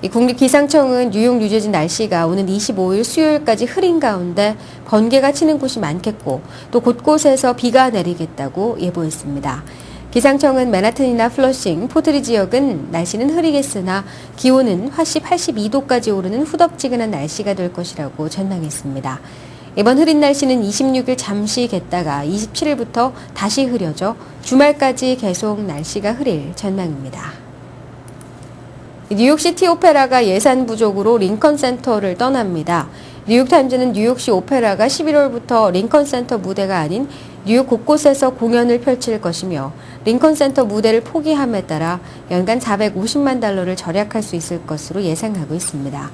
이 국립기상청은 뉴욕, 뉴저지 날씨가 오는 25일 수요일까지 흐린 가운데 번개가 치는 곳이 많겠고 또 곳곳에서 비가 내리겠다고 예보했습니다. 기상청은 맨하튼이나 플러싱, 포트리 지역은 날씨는 흐리겠으나 기온은 화씨 82도까지 오르는 후덥지근한 날씨가 될 것이라고 전망했습니다. 이번 흐린 날씨는 26일 잠시 겠다가 27일부터 다시 흐려져 주말까지 계속 날씨가 흐릴 전망입니다. 뉴욕시티 오페라가 예산 부족으로 링컨 센터를 떠납니다. 뉴욕타임즈는 뉴욕시 오페라가 11월부터 링컨 센터 무대가 아닌 뉴욕 곳곳에서 공연을 펼칠 것이며 링컨 센터 무대를 포기함에 따라 연간 450만 달러를 절약할 수 있을 것으로 예상하고 있습니다.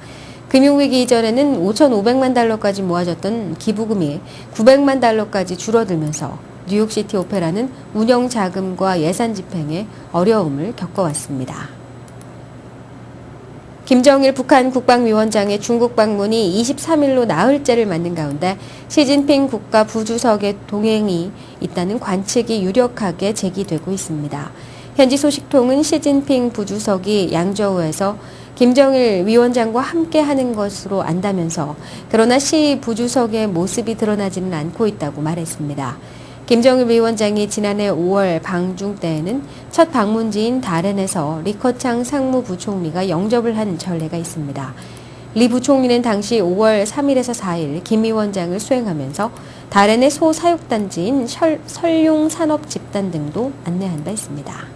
금융위기 이전에는 5,500만 달러까지 모아졌던 기부금이 900만 달러까지 줄어들면서 뉴욕시티 오페라는 운영 자금과 예산 집행에 어려움을 겪어왔습니다. 김정일 북한 국방위원장의 중국 방문이 23일로 나흘째를 맞는 가운데 시진핑 국가 부주석의 동행이 있다는 관측이 유력하게 제기되고 있습니다. 현지 소식통은 시진핑 부주석이 양저우에서 김정일 위원장과 함께 하는 것으로 안다면서 그러나 시 부주석의 모습이 드러나지는 않고 있다고 말했습니다. 김정일 위원장이 지난해 5월 방중 때에는 첫 방문지인 다렌에서 리커창 상무부총리가 영접을 한 전례가 있습니다. 리 부총리는 당시 5월 3일에서 4일 김 위원장을 수행하면서 다렌의 소사육단지인 설용산업집단 등도 안내한 바 있습니다.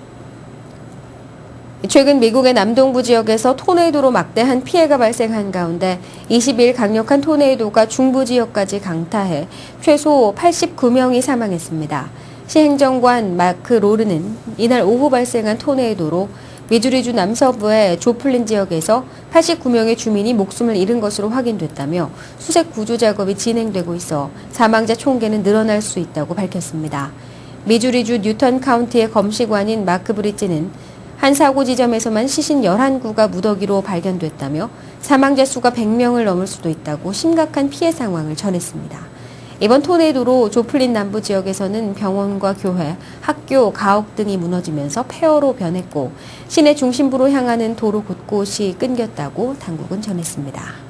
최근 미국의 남동부 지역에서 토네이도로 막대한 피해가 발생한 가운데 20일 강력한 토네이도가 중부 지역까지 강타해 최소 89명이 사망했습니다. 시행정관 마크 로르는 이날 오후 발생한 토네이도로 미주리주 남서부의 조플린 지역에서 89명의 주민이 목숨을 잃은 것으로 확인됐다며 수색 구조 작업이 진행되고 있어 사망자 총계는 늘어날 수 있다고 밝혔습니다. 미주리주 뉴턴 카운티의 검시관인 마크 브리지는 한 사고 지점에서만 시신 11구가 무더기로 발견됐다며 사망자 수가 100명을 넘을 수도 있다고 심각한 피해 상황을 전했습니다. 이번 토네이도로 조플린 남부 지역에서는 병원과 교회, 학교, 가옥 등이 무너지면서 폐허로 변했고 시내 중심부로 향하는 도로 곳곳이 끊겼다고 당국은 전했습니다.